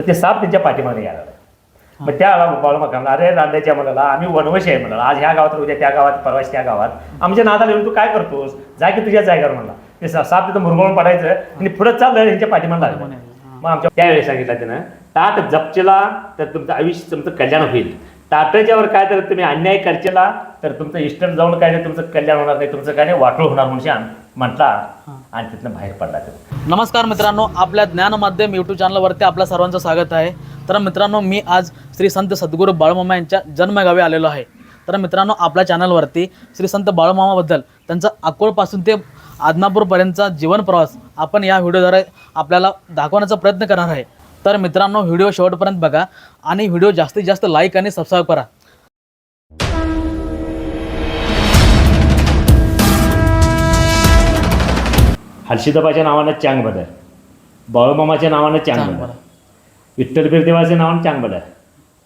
तर ते साप त्यांच्या पाठीमागे यायला लागले. मग त्या बाळूमाका म्हणला अरे रांड्याच्या म्हणाला आम्ही वनवशी आहे म्हणाला. आज ह्या गावात उद्या त्या गावात परवाश त्या गावात. आमच्या नादाला येऊन तू काय करतोस? जा की तुझ्या जागेवर म्हणला. ते सा- साप तिथं मुरमळून पडायचं आणि पुढे चाललं यांच्या पाठीमागे लागलं. मग आमच्या त्यावेळी सांगितलं त्यानं ताट जपचेला तर तुमचं आयुष्य तुमचं कल्याण होईल. ताटाच्यावर काय तर तुम्ही अन्याय करचेला तर तुमचं इष्टन जाऊन काय नाही तुमचं कल्याण होणार नाही तुमचं काय नाही वाटोळ होणार म्हणून म्हटला आणि तिथनं बाहेर पडला तो. नमस्कार मित्रांनो आपल्या ज्ञान माध्यम यूट्यूब चॅनलवरती आपल्या सर्वांचं स्वागत आहे. तर मित्रांनो मी आज श्री संत सद्गुरू बाळूमामा यांच्या जन्मगावी आलेलो आहे. तर मित्रांनो आपल्या चॅनलवरती श्री संत बाळूमामाबद्दल त्यांचा अकोळपासून ते आदनापूरपर्यंतचा जीवन प्रवास आपण या व्हिडिओद्वारे आपल्याला दाखवण्याचा प्रयत्न करणार आहे. तर मित्रांनो व्हिडिओ शेवटपर्यंत बघा आणि व्हिडिओ जास्तीत जास्त लाईक आणि सबस्क्राईब करा. हर्षिदाबाच्या नावानं चांग बदल. बाळूमामाच्या नावानं चांग बदल. विठ्ठल बिरदेवाच्या नावानं चांग बदल.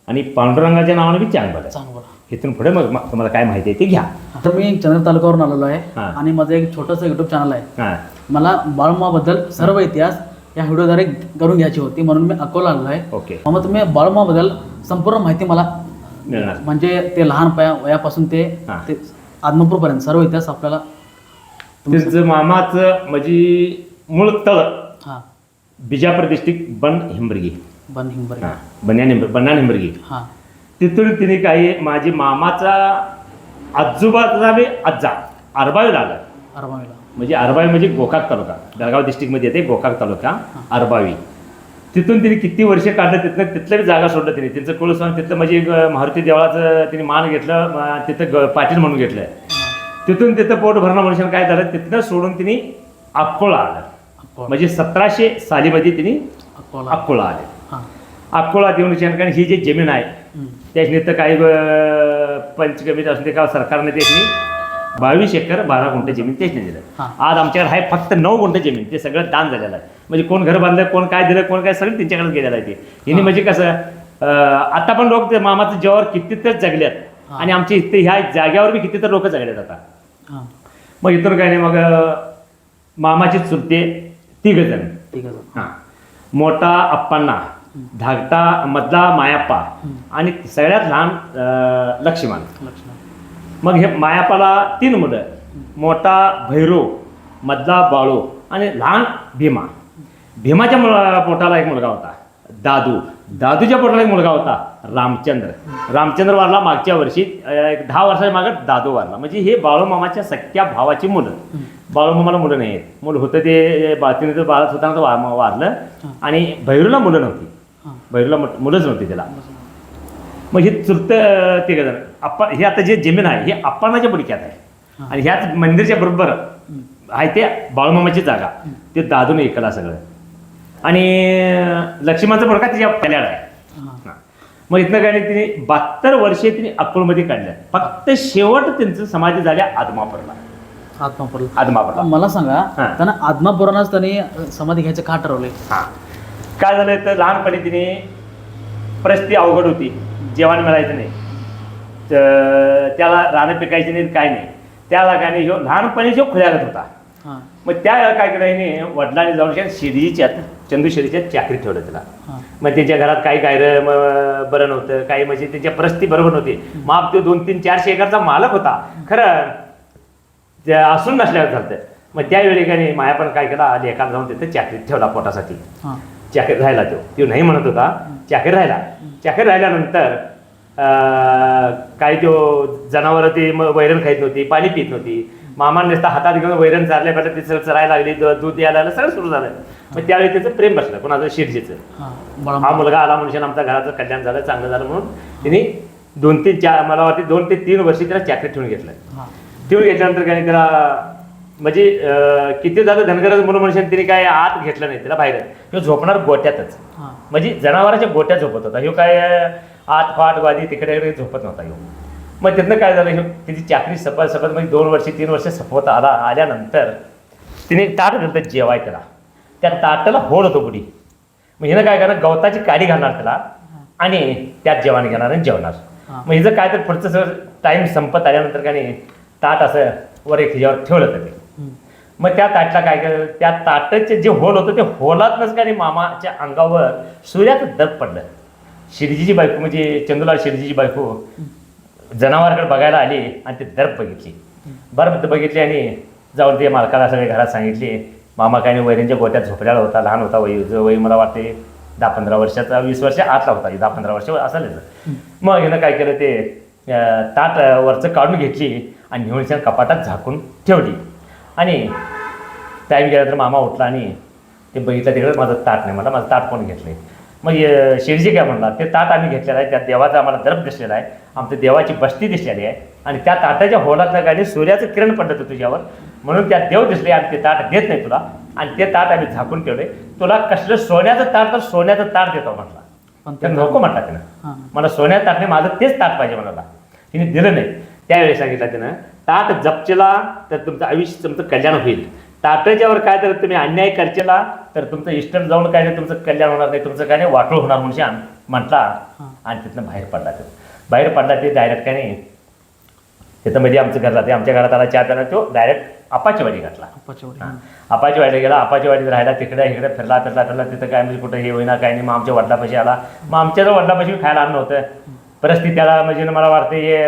आणि पांडुरंगाच्या नावानं बी चांग बदल. चांग बरं इथून पुढे मग मग तुम्हाला काय माहिती आहे ते घ्या. तर मी चंद्र तालुक्यावरून आलेलो आहे हां. आणि माझं एक छोटंसं यूट्यूब चॅनल आहे. हां. मला बाळूमाबद्दल सर्व इतिहास या व्हिडिओद्वारे करून घ्यायची होती म्हणून मी अकोला आलेलो आहे. ओके. मग तुम्ही बाळूमाबद्दल संपूर्ण माहिती मला मिळणार. म्हणजे ते लहान पया वयापासून ते हां. ते आदमापूरपर्यंत सर्व इतिहास आपल्याला त्यांचं मामाचं म्हणजे मूळ तळ. हां. बिजापूर डिस्ट्रिक्ट बन हिंबरगी. बन हिंबर हां बन्या हिंबर बन्ना हिंबरगी हां. तिथून तिने काही माझी मामाचा आजोबाचा बी आजा अरबावीला आला अरबावीला म्हणजे अरबावी म्हणजे गोकाक तालुका. बेळगाव डिस्ट्रिक्टमध्ये येते गोकाक तालुका अरबावी तिथून तिने किती वर्ष काढलं तिथनं तिथलं बी जागा सोडलं तिने. तिचं कुलस्वामी तिथलं म्हणजे मारुती देवळाचं तिने मान घेतलं तिथं ग- पाटील म्हणून घेतलं तिथून तिथं पोट भरणं म्हणून काय झालं? तिथनं सोडून तिने अक्कोळा आलं. अकोला. म्हणजे सतराशे सालीमध्ये तिने अकोला. आले. अक्कोळा येऊन कारण ही जी जमीन आहे. त्याची तर काही अं, पंचकमिटी असून ते का सरकारने त्याची बावीस एकर बारा गुंठ जमीन त्याने दिलं. हां. आज आमच्याकडे आहे फक्त नऊ गुंठ जमीन ते सगळं दान झालेलं आहे. म्हणजे कोण घर बांधलं कोण काय दिलं कोण काय सगळं त्यांच्याकडे गेलेलं आहे ते. हिने म्हणजे कसं आता पण लोक ते मामाचं जेवावर किती तर जगल्यात आणि आमच्या इथे ह्या जाग्यावर बी किती तर लोक जगल्यात आता. हां. मग इथून काय नाही मग मामाची चुलते तिघ जण. ठीक आहे हा. मोठा अप्पांना धाकटा मधला मायाप्पा आणि सगळ्यात लहान अं, लक्ष्मण. लक्ष्मण. मग हे मायाप्पाला तीन मुलं मोठा भैरव मधला बाळू आणि लहान भीमा. भीमाच्या मुला पोटाला एक मुलगा होता दादू. दादूच्या पोटाला एक मुलगा होता रामचंद्र. रामचंद्र वारला मागच्या वर्षी एक दहा वर्षाच्या मागं दादू वारला. म्हणजे हे बाळूमामाच्या सख्या भावाची मुलं. बाळूमामाला मुलं नाही आहेत मुलं होतं ते बाळतीने बाळत होताना तो वा- वारलं. आणि भैरूला मुलं नव्हती. भैरूला मुलं- मुलंच नव्हती त्याला. मग हे चुलत ते आप्पा हे आता जे जमीन आहे हे आप्पांनाच्या बुडक्यात आहे. आणि ह्याच मंदिरच्या बरोबर आहे ते बाळूमामाची जागा. ते दादून ऐकला सगळं. आणि लक्ष्मणचा मुलगा तिच्या पल्याड आहे. मग इथनं काय नाही तिने बहात्तर वर्षे तिने अक्कोळमध्ये काढल्या फक्त शेवट त्यांचं समाधी झाल्या आदमापूरला. आत्मापूरला आदमापूरला. मला सांगा हां. त्यांना आत्मापुराणाच त्यांनी समाधी घ्यायचं का ठरवले? हा. काय झालं तर लहानपणी तिने परिस्थिती अवघड होती. जेवण मिळायचं नाही. तर त्याला रानं पिकायची नाही काय नाही. त्याला काय नाही ह्यो लहानपणी जो खुल्यागत होता. मग त्या काय केलं वडिलांनी जाऊन शिर्डीच्या चंदू शिर्डीच्या चाकरीत ठेवलं त्याला. मग त्यांच्या घरात काही म- बरं नव्हतं काही म्हणजे त्यांच्या परिस्थिती बरोबर नव्हती. मग तो दोन तीन चारशे एकरचा मालक होता. खरं असून नसल्यावर झालं मग त्यावेळी काही माया पण काय केला लेखाला जाऊन तिथे चाकरीत ठेवला पोटासाठी. चाकरी राहिला तो. तो नाही म्हणत होता चाकरी राहिला. चाकरी राहिल्यानंतर काय तो जनावरं ते वैरण खात नव्हती पाणी पित नव्हती. मामान नुसता हातात घेऊन वैरण चारल्या पाहिजे ती चरायला लागली दूध यायला लागलं सगळं सुरू झालं. मग त्यावेळी त्याचं प्रेम बसलं कोणाचं शिरजीचं. हां मुलगा आला म्हणून आमच्या घराचं कल्याण झालं चांगलं झालं म्हणून तिने दोन तीन चार मला वाटते दोन ते तीन वर्षी त्याला चाकरी ठेवून घेतलं. हां. ठेवून घेतल्यानंतर काय त्याला म्हणजे किती झालं धनगरज म्हणून मनुष्याने तिने काय आत घेतलं नाही त्याला बाहेर. ह्यो झोपणार गोट्यातच. म्हणजे जनावरांच्या गोट्यात झोपत होता. ह्यो काय आत फाट वादी तिकडे झोपत नव्हता ह्यो. मग तिथनं काय झालं? तिची चाकरी सपत सपत म्हणजे दोन वर्ष तीन वर्ष सपवत आला आल्यानंतर तिने ताट घालतं जेवाय त्याला. त्या ताटाला होड होतो बुडी. मग हिनं काय करणार? गवताची काडी घालणार त्याला आणि त्यात जेवण घेणार आणि जेवणार. मग हिचं काय तर पुढचं सगळं टाईम संपत आल्यानंतर काय नाही ताट असं वर एक ह्याच्यावर ठेवलं तर ते हम्म. मग त्या ताटला काय केलं? त्या ताटाचे जे होल होतं ते होलातनंच काय नाही मामाच्या अंगावर सूर्याचं दग पडलं. शिरजीची बायको म्हणजे चंदुलाल शिरजीची बायको जनावराकडे बघायला आली आणि ते दर्प बघितली. बर्फ बघितली आणि जाऊन ते मालकाला सगळे घरात सांगितले मामा काय नाही वैरींच्या गोट्यात झोपलेला होता लहान होता वय जो वय मला वाटते दहा पंधरा वर्षाचा वीस वर्ष आतला होता दहा पंधरा वर्ष असेलच मग हिनं काय केलं ते ताट वरचं काढून घेतली आणि निवळच्या कपाटात झाकून ठेवली. आणि टाईम गेला तर मामा उठला आणि ते बघितलं तिकडे माझं ताट नाही मला माझं ताट कोण घेतलं मग शिरजी काय म्हणला ते ताट आम्ही घेतलेलं आहे त्या देवाचा आम्हाला दर्प दिसलेला आहे आमच्या देवाची बस्ती दिसलेली आहे आणि त्या ताटाच्या होलातल्या गाडी सूर्याचं किरण पडलं होतं तुझ्यावर म्हणून त्या देव दिसले आणि ते ताट देत नाही तुला आणि ते ताट आम्ही झाकून ठेवले. तुला कसलं सोन्याचं ताट तर सोन्याचं ताट देतो म्हटला. पण ते नको म्हटला त्यानं. हां. मला सोन्याचं ताट नाही माझं तेच ताट पाहिजे म्हणाला. तिने दिलं नाही. त्यावेळी सांगितलं त्यानं ताट जपचेला तर तुमचं आयुष्य तुमचं कल्याण होईल. ताटाच्यावर काय तर तुम्ही अन्याय करचेला तर तुमचं इष्ट जाऊन काय नाही तुमचं कल्याण होणार नाही तुमचं काय नाही वाटोळ होणार म्हणून म्हटला. आणि तिथनं बाहेर पडला तो. बाहेर पडला ते डायरेक्ट काय नाही तिथं मध्ये आमचं घर राहते आमच्या घरात आला चहा प्याला तो डायरेक्ट अपाची वाडी घातला. अप्पाच्या वडील. अपाची वाडीला गेला अपाची वाडीत राहिला तिकडे इकडे फिरला फिरला फिरला तिथं काय म्हणजे कुठं हे होईना काय नाही मग आमच्या वडिलापाशी आला. मग आमच्या वडिलापाशी खायला आणलं होतं. परिस्थिती त्याला म्हणजे मला वाटते हे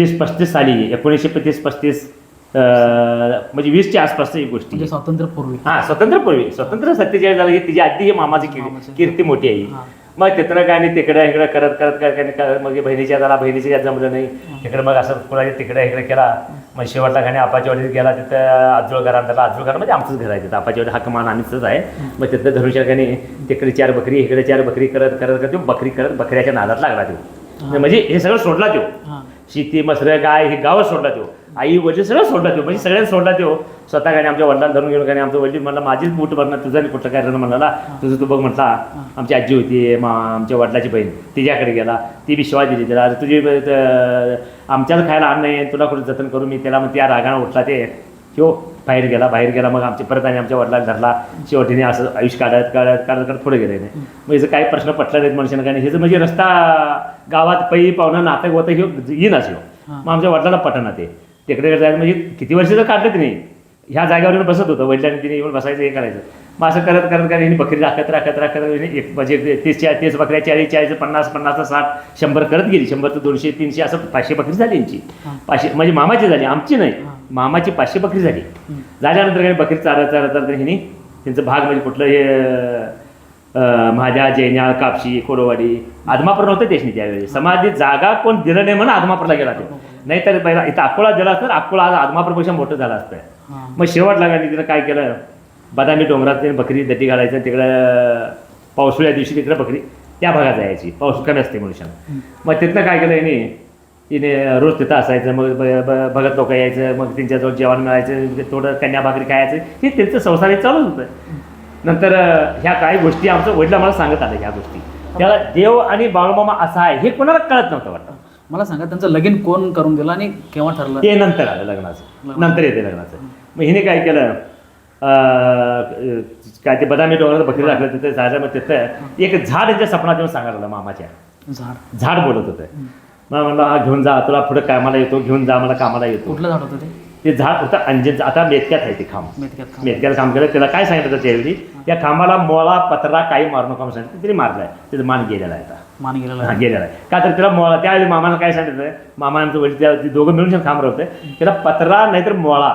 तीस पस्तीस साली एकोणीसशे पस्तीस पस्तीस म्हणजे वीसच्या आसपासची गोष्टी म्हणजे स्वातंत्र्यपूर्वी. हा स्वतंत्रपूर्वी स्वतंत्र सत्तेचाळीस झालं की तिची आधी ही मामाची मामाची कीर्ती मोठी आहे. हा. मग तिथं काय नाही तिकडे इकडे करत करत करत करत करत मग बहिणीच्या झाला बहिणीच्या यात जमलं नाही. तिकडे मग असं कुणाच्या तिकडे इकडे केला. मग शेवटला खाणे आपाच्या वाडीत गेला तिथं आजोळ घरात झाला आजोळ घरा म्हणजे आमचंच घर आहे तिथं. आपाच्या वाडी हक्क मान आम्हीच आहे. मग तिथं धनुष्या खाणे तिकडे चार बकरी इकडे चार बकरी करत करत करत तो बकरी करत बकऱ्याच्या नादात लागला तो. म्हणजे हे सगळं सोडला तो. हां. शेती मसरं गाय हे गावच सोडला तो. आई वडील सगळं सोडला तो. म्हणजे सगळ्यांना सोडला तो. स्वतः काही आमच्या वडिलांना धरून घेऊन काही आमचं वडील म्हणला माझीच बूट भरणार तुझं आणि कुठलं काय म्हणाला तुझं तू बघ म्हटला आमची आजी होती मा आमच्या वडिलाची बहीण तिच्याकडे गेला. ती विश्वास दिली त्याला तुझी आमच्याला आमच्याच खायला आण नाही तुला कुठं जतन करू मी त्याला मग त्या रागानं उठला ते. हो बाहेर गेला बाहेर गेला मग आमचे परत आणि आमच्या वडिलांना धरला. शेवटीने असं आयुष्य काढत काढत काढत काढत पुढे गेले. नाही मग याचं काही प्रश्न पटला नाहीत मनुष्यानं काही नाही ह्याचं म्हणजे रस्ता गावात पै पाहुणं नाटक होतं हे येईनच ह्यो. हां. मग आमच्या वडिलांना पटना ते. तिकडे जायचं म्हणजे किती वर्ष तर काढलं नाही ह्या जागेवर येऊन बसत होतं वडिलांनी तिने येऊन बसायचं हे करायचं. मग असं करत करत करत हिने बकरी राखत राखत राखत एक म्हणजे तीस चा तीस बकऱ्या चाळीस चाळीस पन्नास पन्नास साठ शंभर करत गेली. शंभर ते दोनशे तीनशे असं पाचशे बकरी झाली यांची. पाचशे म्हणजे मामाची झाली आमची नाही. मामाची पाचशे बकरी झाली. झाल्यानंतर काही बकरी चारत चारत चारत हिने त्यांचं भाग म्हणजे कुठलं हे माझ्या जैन्याळ कापशी कोडवाडी. आदमापूर नव्हतं देशनी त्यावेळी. समाधी जागा कोण दिलं नाही म्हणून आदमापूरला गेला तो. नाहीतर पहिला इथं अकोला दिला असतं अकोला आज आदमापूरपेक्षा मोठं झालं असतं. मग शेवटला गाडी तिनं काय केलं? बदामी डोंगरात तिने बकरी दटी घालायचं तिकडं पावसाळ्या दिवशी तिकडं बकरी त्या भागात जायची. पाऊस कमी असते मनुष्यानं मग तिथनं काय केलं हिने? हिने रोज तिथं असायचं मग भगत लोक यायचं मग त्यांच्याजवळ जेवण मिळायचं थोडं कन्या भाकरी खायचं. हे त्यांचं संसार चालूच होतं. नंतर ह्या काही गोष्टी आमचं वडील मला सांगत आलं ह्या गोष्टी. त्याला देव आणि बाळूमामा असा आहे हे कोणाला कळत नव्हतं वाटतं. मला सांगा त्यांचं लगीन कोण करून दिलं आणि केव्हा ठरलं? ते नंतर आलं लग्नाचं. नंतर येते लग्नाचं. मग हिने काय केलं काय ते बदामी डोंगरात बकरी राखलं तिथे मग तिथं एक झाड त्यांच्या सपनात येऊन सांगायला लागलं मामाच्या. झाड. झाड बोलत होतं. मग म्हणलं हा घेऊन जा तुला पुढे कामाला येतो घेऊन जा मला कामाला येतो. कुठलं झाड होतं ते? ते झाड होतं अंजनचं आता मेतक्यात आहे ते खांब. मेथक्यात खा. मेतक्याला काम केलं त्याला काय सांगितलं होतं त्यावेळी त्या खांबाला मोळा पत्रा काही मारू नका म्हणून सांगितलं तरी मारलाय. त्याचं मान गेलेला आहे आता. मान गेलेला हा आहे. गेलेला आहे. का तर त्याला मोळा त्यावेळी मामानं काय सांगितलं? मामा आमचं वडील त्या ते दोघं मिळून छान खांब होते त्याला पत्रा नाहीतर मोळा.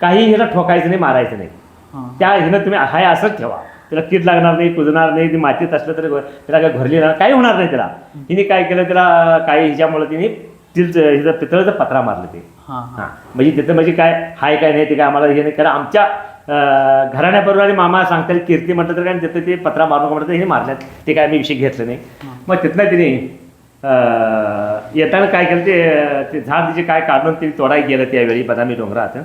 काही ह्याला ठोकायचं नाही मारायचं नाही. हां. त्या ह्यानं तुम्ही हाय असंच ठेवा. त्याला कीड लागणार नाही कुजणार नाही ती मातीत असलं तरी त्याला काय घरली येणार काही होणार नाही त्याला तिने काय केलं त्याला काही ह्याच्यामुळे तिने तिल हिचं पितळाचं पत्रा मारलं ते. हां म्हणजे तिथं म्हणजे काय हाय काय नाही ते काय आम्हाला हे नाही. कारण आमच्या घराण्याबरोबर आणि मामा सांगतात कीर्ती म्हटलं तर काय तिथं ते पत्रा मारून म्हटलं तर हे मारल्यात. ते काय मी विषय घेतलं नाही. मग तिथनं तिने येताना काय केलं ते झाड तिचे काय काढून तिने तोडायला गेलं त्यावेळी बदामी डोंगरात.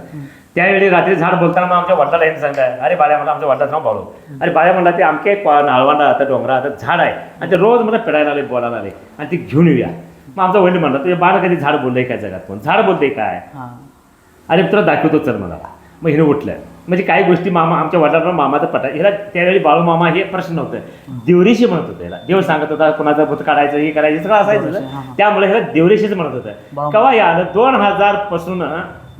त्यावेळी रात्री झाड बोलताना मग आमच्या वडिलाला यांनी सांगताय अरे बाळ्या मला आमच्या वडिलाचं नाव बाळू. अरे बाळ्या म्हणला ते आमच्या एक नाळवांडा आता डोंगरात झाड आहे. आणि ते रोज मला पिडायला आले बोलायला आले. आणि ते घेऊन येऊया. मग आमचा वडील म्हणला तुझ्या बाळ कधी झाड बोललंय काय जगात कोण? झाड बोलतंय काय? अरे तुला दाखवतो चल मला. मग हिने उठलं. म्हणजे काही गोष्टी मामा आमच्या वडिलांना मामाचं पटा ह्याला त्यावेळी बाळू मामा हे प्रश्न नव्हतं. देवरेशी म्हणत होतं याला देव सांगत होता कोणाचं भूत काढायचं हे करायचं सगळं असायचं. त्यामुळे ह्याला देवरेशीच म्हणत होतं. बाळू- केव्हा हे आलं? दोन हजारपासून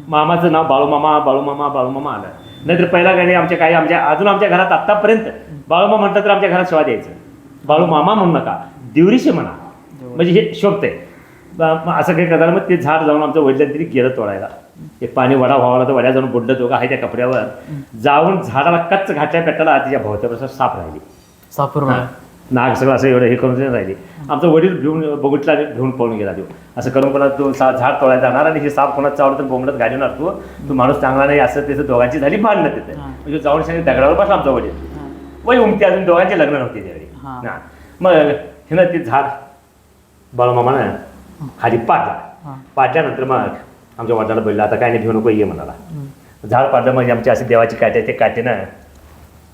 मामाचं नाव बाळूमामा बाळूमामा बाळूमामा आलं. नाहीतर पहिला काही आमच्या काही आमच्या अजून आमच्या घरात आतापर्यंत बाळूमा म्हटलं तर आमच्या घरात शिवा द्यायचं. बाळू मामा म्हणू नका. देवरीशी म्हणा. म्हणजे हे ब- मग असं काही करताना मग ते झाड जाऊन आमचं वडिलांनी तरी गेलं तोडायला. ते पाणी वडा व्हावाला तर वड्या जाऊन बुडलं दोघं आहे त्या कपड्यावर. जाऊन झाडाला कच्च घाटल्या पेटाला तिच्या भोवत्यापासून साप राहिली. सापूर नाग सगळं असं एवढं हे करून राहिली. आमचं वडील घेऊन बघितला घेऊन पळून गेला तो. असं करून कोणा तो सा- झाड तोडायला जाणार आणि हे साप कोणाचं चावलं तर बोंबडत घालवणार तू. तू माणूस चांगला नाही असं त्याचं दोघांची झाली भांडणं तिथे. म्हणजे जाऊन शाने दगडावर बसला आमचा वडील. वय उमती अजून दोघांचे लग्न नव्हते त्यावेळी. हा. मग हिनं ते झाड बाळूमामानं खाली पाडला. पाडल्यानंतर मग आमच्या वडिलाला बोलला आता काय नाही घेऊ नको ये म्हणाला. झाड पाडलं म्हणजे आमची अशी देवाची काठी आहे, ते काठीनं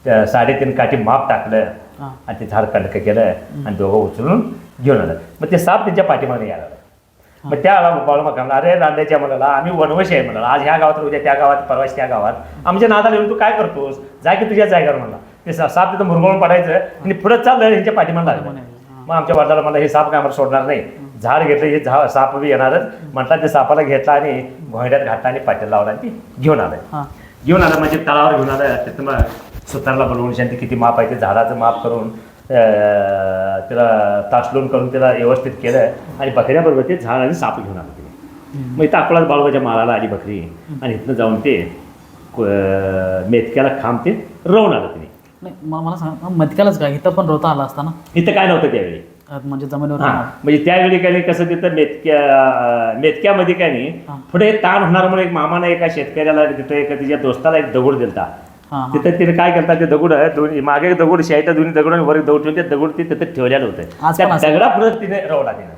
त्या साडेतीन काठी माप टाकलं. आणि ते झाड कडक केलं आणि दोघं उचलून घेऊन आलं. मग ते साप त्यांच्या पाठीमागे यायला. मग त्या बाळूमा म्हणला अरे रांड्याच्या म्हणाला आम्ही वनवशी आहे म्हणाला. आज ह्या गावात उद्या त्या गावात परवाश त्या गावात. आमच्या नादाला येऊन तू काय करतोस? जा की तुझ्या जागेवर म्हणला. ते साप तिथं मुरगळून पडायचं आणि पुढे चाललं यांच्या पाठीमागे लागलं. मग आमच्या वडिलाला म्हणलं हे साप काय आम्हाला सोडणार नाही. झाड घेतलं हे झा साप बी येणारच म्हटलं ते सापाला घेतला आणि घोड्यात घातला आणि पाटील लावला आणि ते घेऊन आलं. हा. घेऊन आलं म्हणजे तळावर घेऊन आलं तिथं मग सुतारला बोलवून शांती किती माप आहे ते झाडाचं माप करून त्याला तासलून करून त्याला व्यवस्थित केलं आणि बकऱ्याबरोबर ते झाड आणि साप घेऊन आलं तिने. मग इथं अकोलाच बाळूबाच्या माळाला आली बकरी आणि इथनं जाऊन ते मेथक्याला खांब ते रवून आलं तिने. नाही मला मला सांग मधक्यालाच काय? इथं पण रोता आला असता ना? इथं काय नव्हतं त्यावेळी? अं, म्हणजे जमिनीवर हा म्हणजे त्यावेळी काय नाही कसं तिथं मेतक्या अं, मेतक्यामध्ये काय नाही हा. पुढे ताण होणार म्हणून एक मामाने एका शेतकऱ्याला तिथं एका तिच्या दोस्ताला एक दगड दिलता. हा हा. तिथं तिने काय करता ते दगड दोन्ही मागे एक दगड शाईच्या दोन्ही दगड आणि वर एक दगड ठेवून ते दगड ते तिथं ठेवलेलं होतं. आज त्या पण असं? दगडा पुढे तिने रवला तिने.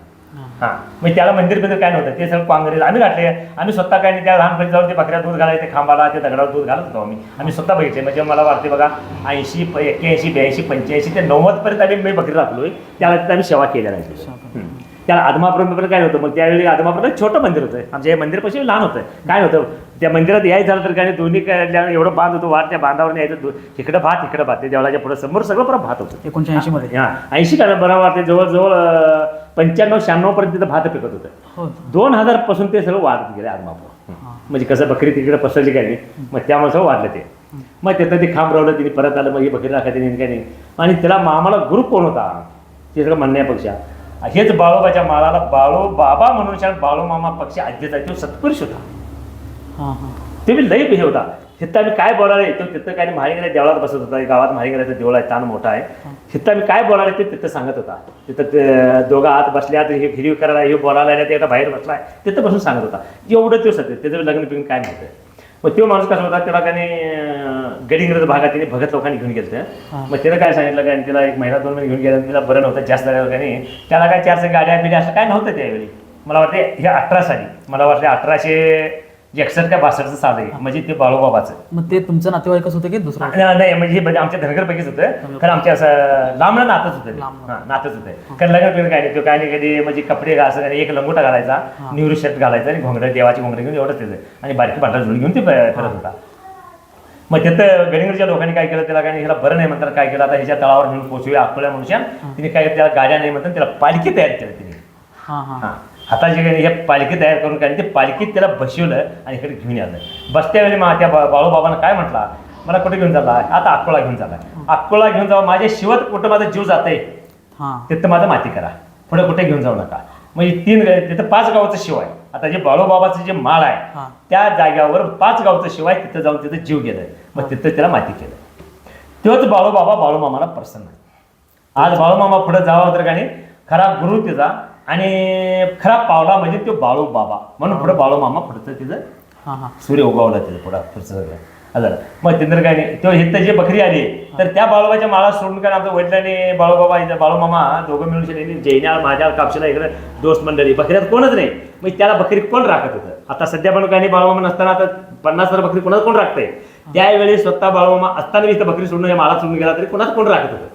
हा. मग त्याला मंदिर बिंदिर काय नव्हतं ते सगळं काँग्रेस आम्ही घातले. आम्ही स्वतः काय नाही त्या लहानपणी जाऊन ते बकऱ्या दूध घालायचे खांबाला ते दगडावर दूध घालत होतो आम्ही. आम्ही स्वतः बघितले. म्हणजे मला वाटते बघा ऐंशी एक्क्याऐंशी ब्याऐंशी पंच्याऐंशी ते नव्वद पर्यंत आम्ही मी बकरी राखलोय. त्याला आम्ही सेवा केलेला आहे. त्याला आदमापर्यंत काय नव्हतं मग त्यावेळी आदमापर्यंत छोटं मंदिर होतं. आमच्या हे मंदिर लहान होतं. काय नव्हतं त्या मंदिरात यायचं झालं तर काय नाही, दोन्ही काय एवढं बांध होतं वाट त्या बांधावर यायचं दो- इकडं भात इकडं भात. ते देवळाच्या पुढे समोर सगळं पुढं भात होतं. एकोणीशे ऐंशी मध्ये. हा. ऐंशी काय बरं वाटते जवळजवळ पंच्याण्णव शहाण्णव पर्यंत तिथं भात पिकत होतं. हो. दोन हजारपासून ते सगळं वाढत गेले आदमापूर. म्हणजे कसं बकरी तिकडे पसरली काय नाही मग त्यामुळे सगळं वाढलं ते. मग तिथं ते खांब रावलं तिने परत आलं मग ही बकरी राखायची नाही काय नाही. आणि त्याला मामाला ग्रुप कोण होता? ते सगळं म्हणण्यापेक्षा. हेच बाळोबाच्या माळाला बाळू बाबा म्हणून शान बाळू मामा पक्ष आद्यचा तो सत्पुरुष होता. ते बी लई हे होता. तिथं आम्ही काय बोलायला तो तिथं काय महारिंगला देवळात बसत होता गावात महारिंगलाचं देवळ आहे ताण मोठा आहे. तिथं आम्ही काय बोलायला ते तिथं सांगत होता. तिथं दोघं आत बसल्यात हे हिरीव करायला हे बोलायला ते एका बाहेर बसलाय तिथं बसून सांगत होता. एवढं तो सत्य त्याचं लग्न पिऊन काय नव्हतं मग तो माणूस कसा होता त्याला त्याने गडिंग्रज भागात त्याने भगत लोकांनी घेऊन गेलं. मग त्यानं काय सांगितलं काय त्याला एक महिना दोन महिने घेऊन गेला तिला बरं नव्हतं जास्त नाही. त्याला काय चारशे गाड्या बिड्या असं काय नव्हतं त्यावेळी. मला वाटते हे अठरा साली. मला वाटते अठराशे एकसष्ट का बासष्टचं साल आहे. म्हणजे ते बाळूबाबाचं मग ते तुमचं नातेवाईकच होतं की दुसरं नाही नाही, म्हणजे म्हणजे आमच्या धनगरपैकीच होतं. कारण आमच्या असं लांब नातच होतं. हा, नातच होतं कारण लग्न बिग्न काय नाही तो काय नाही कधी म्हणजे कपडे आणि एक लंगोटा घालायचा निवृ शर्ट घालायचा आणि घोंगडे देवाची घोंगडे घेऊन एवढंच त्याचं. आणि बारकी भांडा जुळून घेऊन ते फिरत होता. मग तिथं गडिंगरच्या लोकांनी काय केलं त्याला काय नाही, ह्याला बरं नाही म्हणतात काय केलं आता ह्याच्या तळावर नेऊन पोचूया अकोल्या मनुष्या तिने काय केलं, त्याला गाड्या नाही म्हणतात त्याला पालखी तयार केली तिने. हा हा. हा. हाताची काही हे पालखी तयार करून काय ते पालखीत त्याला बसवलं आणि इकडे घेऊन आलं. बसत्या वेळी मा त्या बा- बाळूबाबांना काय म्हटला? मला कुठे घेऊन चालला? आता अकोला घेऊन चालला. अकोला घेऊन जावा. माझ्या शिवत कुठं माझा जीव जाते हा. तिथं माझं माती करा. पुढे कुठे घेऊन जाऊ नका. म्हणजे तीन तिथं पाच गावाचं शिव आहे. आता जे बाळूबाबाचं जे माळ आहे त्या जाग्यावर पाच गावचं शिव आहे. तिथं जाऊन तिथं जीव गेलं मग तिथं त्याला माती केलं तोच बाळूबाबा बाळूमामाला प्रसन्न आहे. आज बाळूमामा पुढे जावा तर का नाही खरा गुरु तिचा आणि खरा पावला म्हणजे तो बाळू बाबा. म्हणून पुढे बाळूमामा पुढचं तिचं हा हा. सूर्य उगवला तिथं पुढं पुढचं सगळं. मग काय नाही तो इथं जी बकरी आली तर त्या बाळूबाच्या माळा सोडून काय आमच्या वडिलांनी बाळूबाबा इथं बाळूमामा दोघं मिळून शेती जैन्याला माझ्या कापशीला इकडे दोस्त मंडळी. बकऱ्यात कोणच नाही. मग त्याला बकरी कोण राखत होतं? आता सध्या पण काही नाही बाळूमामा नसताना आता पन्नास हजार बकरी कोणाच कोण राखतंय? त्यावेळी स्वतः बाळूमामा असताना इथं बकरी सोडून माळा सोडून गेला तरी कोणाच कोण राखत होतं?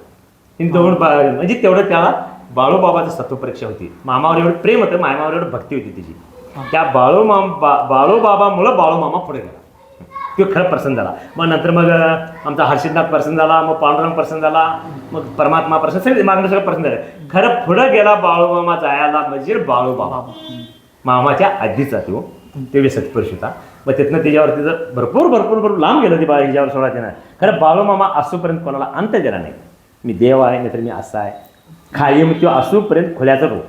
बा- म्हणजे तेवढं त्याला बाळूबाबाचं सत्वपरीक्षा होती. मामावर एवढं प्रेम होतं मामावर एवढं भक्ती होती तिची. त्या बाळू माम बा- बाळूबाबामुळं बाळूमामा पुढे गेला. तो खरं प्रसन्न झाला. मग नंतर मग आमचा हर्षिदनाथ प्रसन्न झाला मग पांडुरंग प्रसन्न झाला मग परमात्मा प्रसन्न सगळे मागणं सगळं प्रसन्न झालं. खरं पुढं गेला बाळूमामा जायला म्हणजे बाळूबाबा. मामाच्या आधीचा तो ते सतपुरुष होता. मग तिथनं त्याच्यावरती जर भरपूर भरपूर भरपूर लांब गेलं ते बा ह्याच्यावर सोडा त्यानं खरं बाळूमामा असूपर्यंत कोणाला अंत दिला नाही. मी देव आहे नाहीतर मी असा आहे. कायम तो असूपर्यंत खुल्याचा रोग.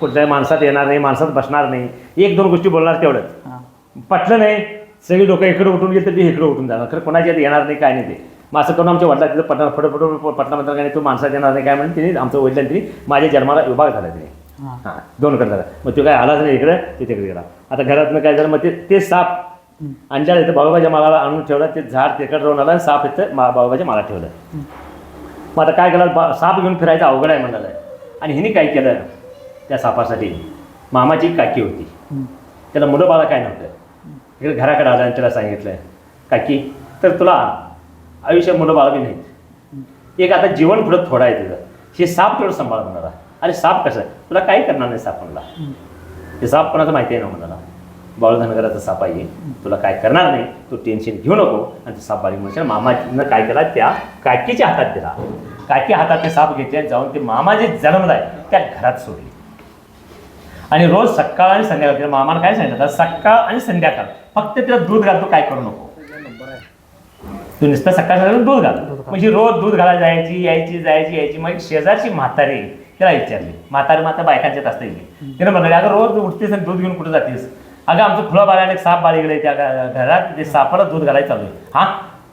कुठल्याही माणसात येणार नाही माणसात बसणार नाही. एक दोन गोष्टी बोलणार तेवढंच. पटलं नाही सगळी लोक इकडे उठून गेले तर ते इकडे उठून जाणार. खरं कोणाच्या येणार नाही काय नाही ते. मग असं करून आमच्या वडिला तिथं पटना फटो फटो पटना म्हणतात काय तू माणसात येणार नाही काय म्हणून तिने आमचं वडिलांनी माझ्या जन्माला विभाग झाला तिने. हां. दोन करता मग तो काय आलाच नाही इकडे ते तिकडे गेला. आता घरातनं काय झालं मग ते ते साप अंजाला इथं बाबाबाच्या मालाला आणून ठेवलं ते झाड तिकडे राहून आलं आणि साप इथं मा बाबाबाच्या माला ठेवलं. मग आता काय केलं? बा साप घेऊन फिरायचं अवघड आहे म्हणालं आणि हिने काय केलं? त्या सापासाठी. मामाची काकी होती. त्याला मुलं बाळा काय नव्हतं. इकडे घराकडे आलं आणि त्याला सांगितलं काकी तर तुला आयुष्यात मुलं बाळा बी नाहीत. एक आता जीवन पुढं थोडं आहे तुझं. हे साप थोडं सांभाळ म्हणाला अरे साप कसं आहे? तुला काही करणार नाही साप म्हणला. ते साप कोणाचं माहिती आहे ना म्हणाला? बाळू धनगराचा साप आहे. तुला काय करणार नाही? तू टेन्शन घेऊ नको. आणि ते साप बारीक म्हणजे मामानं काय केला? त्या काकीच्या हातात दिला. काकी हातात ते साप घेतले जाऊन ते मामा जे जन्मलाय त्या घरात सोडले. आणि रोज सकाळ आणि संध्याकाळ तिला मामाला काय सांगितलं सकाळ आणि संध्याकाळ. फक्त तिला दूध घालतो काय करू नको. तू नुसतं सकाळ संध्याकाळ दूध घाल. म्हणजे रोज दूध घालायला जायची यायची जायची यायची. मग शेजारची म्हातारी तिला विचारली. म्हातारी माता बायकांच्यात असते तिने म्हणाले अगं रोज उठतेस आणि दूध घेऊन कुठे जातेस? अगं आमचं खुला बाळाने एक साप बाळी गेले त्या घरात. ते सापाला दूध घालायला चालू आहे हा?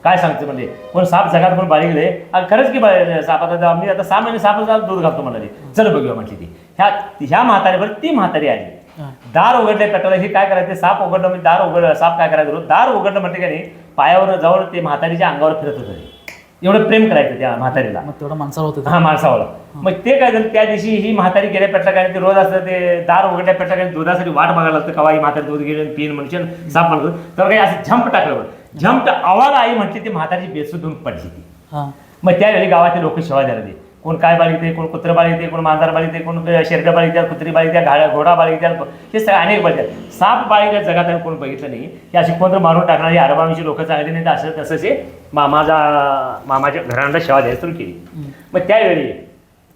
काय सांगते म्हणजे? कोण साप जगात कोण बाळी गेले अगं खरंच की बा- सापाचा आम्ही आता सहा महिने सापाचा दूध घालतो म्हणाली. चल बघूया म्हटली ती. ह्या ह्या म्हातारीवर ती म्हातारी आली. दार उघडले पेट्रोल हे काय करायचं? साप उघडलं म्हणजे दार उघड साप काय करायचं? दार उघडलं म्हणजे काय नाही पायावर जाऊन ते म्हातारीच्या अंगावर फिरत होतं. एवढं प्रेम करायचं त्या म्हातारीला. मग तेवढं माणसाला होतं हा माणसावर. मग ते काय झालं त्या दिवशी ही म्हातारी गेल्या पेटला काय ते रोज असं ते दार उघडल्या पेटला काय दुधासाठी वाट बघायला लागतं कवा ही म्हातारी दूध घेऊन पिन म्हणजे साप म्हणतो तर काही असं झंप टाकलं झंप आवाज आई म्हटली ती म्हातारीची बेसुधून पडली ती मग त्यावेळी गावातील लोक शेवा द्यायला कोण काय बाळी ते कोण कुत्र बाळी ते कोण मांजर बाळी ते कोण शेरडा बाळी द्या कुत्री बाळी द्या घाड्या घोडा बाळी द्या हे सगळे अनेक बाळी द्या साप बाळी त्या जगात आम्ही कोण बघितलं नाही. की अशी कोणतं मारून टाकणारी अरबामीची लोक चांगली नाही तर असं तसं ते मामाचा मामाच्या घरांना शेवा द्यायला सुरू केली. मग त्यावेळी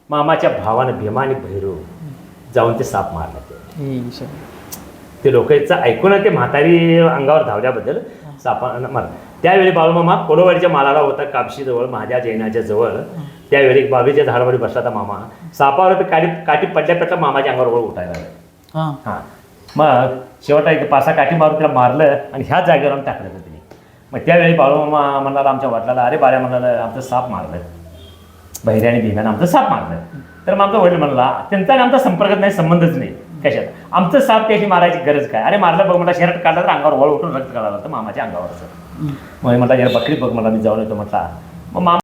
मामाच्या भावानं भीमा आणि भैरव जाऊन ते साप मारला ते लोकांचं ऐकून ते म्हातारी अंगावर धावल्याबद्दल सापानं मार त्यावेळी बाळूमामा कोलोवाडीच्या मालाला होता कापशीजवळ महाद्या जैनाच्या जवळ. त्यावेळी बाबीच्या झाडावरी बसला होता मामा. सापावर काठी काठी पडल्या पडल्या मामाच्या अंगावर वर उठायला लागलं. हां. हां. मग शेवटा एक पासा काठी मारून त्याला मारलं आणि ह्याच जागेवर टाकलं होतं तिने. मग त्यावेळी बाळूमामा म्हणाला आमच्या वडिलाला अरे बाऱ्या म्हणाला आमचं साप मारलं. बहिरे आणि भीम्यानं आमचं साप मारलं. तर मग आमचा वडील म्हणला त्यांचा आणि आमचा संपर्क नाही संबंधच नाही. कशात? आमचं साप त्याची मारायची गरज काय? अरे मारलं बघ मला शर्ट काढला तर अंगावर वळ उठून रक्त काढायला लागतं मामाच्या अंगावरचं. मग म्हटलं यार बकरी बघ मला मी जाऊन येतो म्हटला. मग मामा